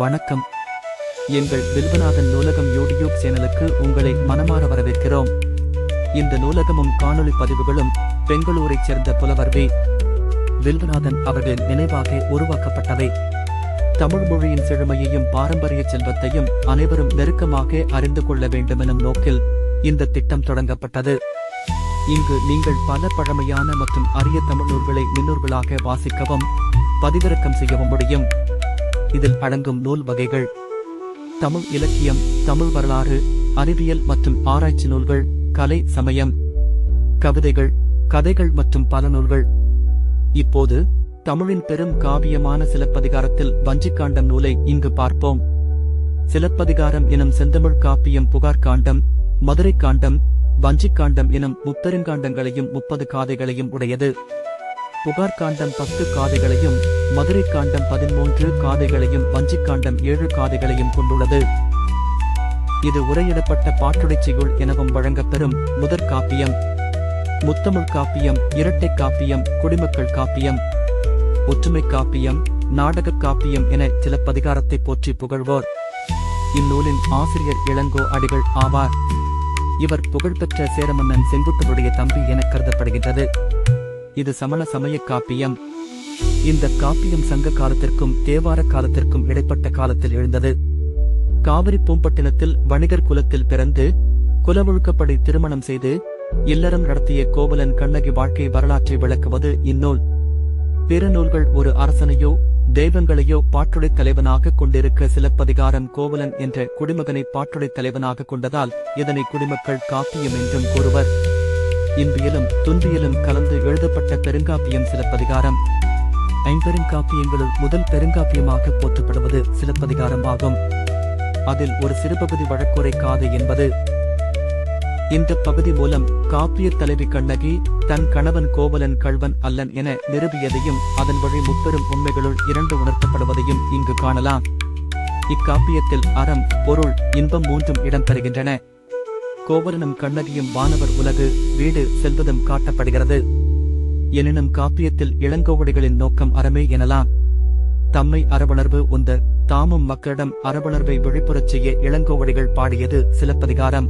வணக்கம். எங்கள் வில்வநாதன் நூலகம் யூடியூப் சேனலுக்கு உங்களை மனமாற வரவேற்கிறோம். இந்த நூலகமும் காணொலி பதிவுகளும் பெங்களூரைச் சேர்ந்த புலவர் வி. வில்வநாதன் அவர்களின் நினைவாக உருவாக்கப்பட்டவை. தமிழ் மொழியின் செழுமையையும் பாரம்பரிய செல்வத்தையும் அனைவரும் நெருக்கமாக அறிந்து கொள்ள வேண்டுமெனும் நோக்கில் இந்த திட்டம் தொடங்கப்பட்டது. இங்கு நீங்கள் பல பழமையான மற்றும் அரிய தமிழ் நூல்களை மின்னூர்களாக வாசிக்கவும் பதிவிறக்கம் செய்யவும் முடியும். இதில் அடங்கும் நூல் வகைகள் தமிழ் இலக்கியம் தமிழ் வரலாறு அறிவியல் மற்றும் ஆராய்ச்சி நூல்கள் கலை சமயம் கவிதைகள் கதைகள் மற்றும் பல நூல்கள். இப்போது தமிழின் பெரும் காவியமான சிலப்பதிகாரத்தில் வஞ்சிக்காண்டம் நூலை இங்கு பார்ப்போம். சிலப்பதிகாரம் எனும் செந்தமிழ் காப்பியம் புகார் காண்டம் மதுரை காண்டம் வஞ்சிக்காண்டம் எனும் முப்பெருங்காண்டங்களையும் முப்பது காதைகளையும் உடையது. புகார் காண்டம் பத்து காதைகளையும் மதுரை காண்டம் பதிமூன்று காதைகளையும் வஞ்சிக்காண்டம் ஏழு காதைகளையும் கொண்டுள்ளது. இது உரையிடப்பட்ட பாட்டுடைச் எனவும் வழங்கப்பெறும் முதற் காப்பியம் முத்தமிழ் காப்பியம் இரட்டை காப்பியம் குடிமக்கள் காப்பியம் ஒற்றுமை காப்பியம் நாடக காப்பியம் என சிலப்பதிகாரத்தை போற்றி புகழ்வோர். இந்நூலின் ஆசிரியர் இளங்கோ அடிகள் ஆவார். இவர் புகழ்பெற்ற சேரமன்னன் செங்குட்டுடைய தம்பி என கருதப்படுகின்றது. இது சமண சமய காப்பியம். இந்த காப்பியம் சங்க காலத்திற்கும் தேவார காலத்திற்கும் இடைப்பட்ட காலத்தில் எழுந்தது. காவிரி பூம்பட்டினத்தில் வணிகர் குலத்தில் பிறந்து குலவொழுக்கப்படி திருமணம் செய்து இல்லறம் நடத்திய கோவலன் கண்ணகி வாழ்க்கை வரலாற்றை விளக்குவது இந்நூல். பிற நூல்கள் ஒரு அரசனையோ தெய்வங்களையோ பாட்டுடைத் தலைவனாக கொண்டிருக்க சிலப்பதிகாரம் கோவலன் என்ற குடிமகனை பாட்டுடைத் தலைவனாக கொண்டதால் இதனை குடிமக்கள் காப்பியம் என்றும் கூறுவர். இன்பியலும் துன்பியலும் கலந்து எழுதப்பட்ட பெருங்காப்பியம் சிலப்பதிகாரம். ஐம்பெருங்காப்பியங்களுள் முதல் பெருங்காப்பியமாக போற்றப்படுவது சிலப்பதிகாரம் ஆகும் அதில் ஒரு சிறுபகுதி வழக்குரை காது என்பது இந்த பகுதி மூலம் காப்பிய தலைவி கண்ணகி தன் கணவன் கோவலன் கள்வன் அல்லன் என நிறுவியதையும் அதன் வழி முப்பெரும் உண்மைகளுள் இரண்டு உணர்த்தப்படுவதையும் இங்கு காணலாம். இக்காப்பியத்தில் அறம் பொருள் இன்பம் மூன்றும் இடம்பெறுகின்றன. கோவலனும் கண்ணகியும் வானவர் உலகு வீடு செல்வதும் காட்டப்படுகிறது. எனினும் காப்பியத்தில் இளங்கோவடிகளின் நோக்கம் அறமே எனலாம். தம்மை அறவுணர்வு உந்த தாமும் மக்களிடம் அறவுணர்வை விழிப்புறச் செய்ய இளங்கோவடிகள் பாடியது சிலப்பதிகாரம்.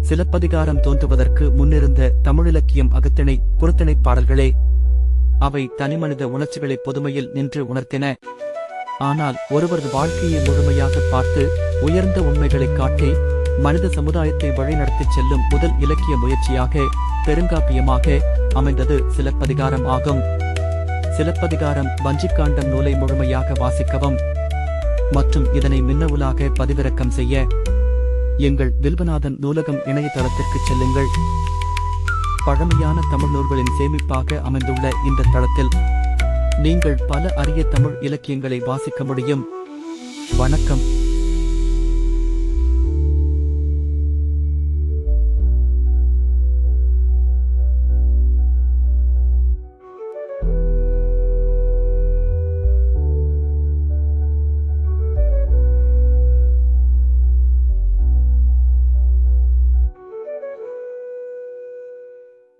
சிலப்பதிகாரம் தோன்றுவதற்கு முன்னிருந்த தமிழிலக்கியம் அகத்திணை புறத்திணை பாடல்களே. அவை தனிமனித உணர்ச்சிகளை பொதுமையில் நின்று உணர்த்தின. ஆனால் ஒருவரது வாழ்க்கையை முழுமையாக பார்த்து உயர்ந்த உண்மைகளை காட்டி மனித சமுதாயத்தை வழிநடத்திச் செல்லும் முதல் இலக்கிய முயற்சியாக பெருங்காப்பியமாக அமைந்தது சிலப்பதிகாரம் ஆகும். சிலப்பதிகாரம் வஞ்சிக்காண்டம் நூலை முழுமையாக வாசிக்கவும் மற்றும் இதனை மின்னவுலாக பதிவிறக்கம் செய்ய. எங்கள் வில்வநாதன் நூலகம் இணையதளத்திற்கு செல்லுங்கள். பழமையான தமிழ் நூல்களின் சேமிப்பாக அமைந்துள்ள இந்த தளத்தில் நீங்கள் பல அரிய தமிழ் இலக்கியங்களை வாசிக்க முடியும். வணக்கம்.